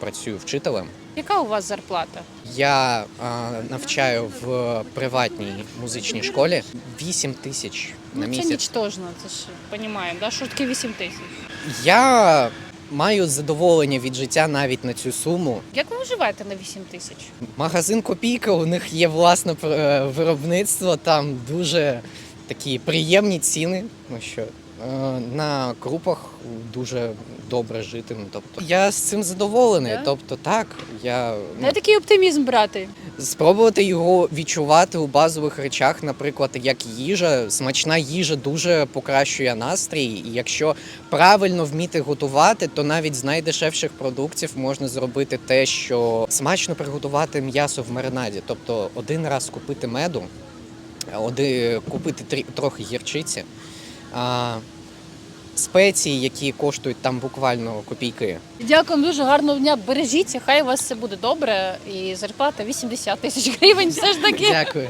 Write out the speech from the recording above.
Працюю вчителем. Яка у вас зарплата? Я а, навчаю в приватній музичній школі 8 тисяч на Ну, це нічтожно, це ж розуміємо, да? що таке 8 тисяч. Я маю задоволення від життя навіть на цю суму. Як ви виживаєте на 8 тисяч? Магазин Копійка, у них є власне е, виробництво, там дуже такі приємні ціни. Ну що е, на крупах дуже добре жити. Ну, тобто я з цим задоволений. Да? Тобто, так, я ну, Де такий оптимізм брати? спробувати його відчувати у базових речах, наприклад, як їжа. Смачна їжа дуже покращує настрій. І якщо правильно вміти готувати, то навіть з найдешевших продуктів можна зробити те, що смачно приготувати м'ясо в маринаді. Тобто один раз купити меду, оди, купити трі- трохи гірчиці. А, Спеції, які коштують там буквально копійки. Дякую, дуже гарного дня. Бережіться, хай у вас все буде добре. І зарплата 80 тисяч гривень все ж таки. Дякую.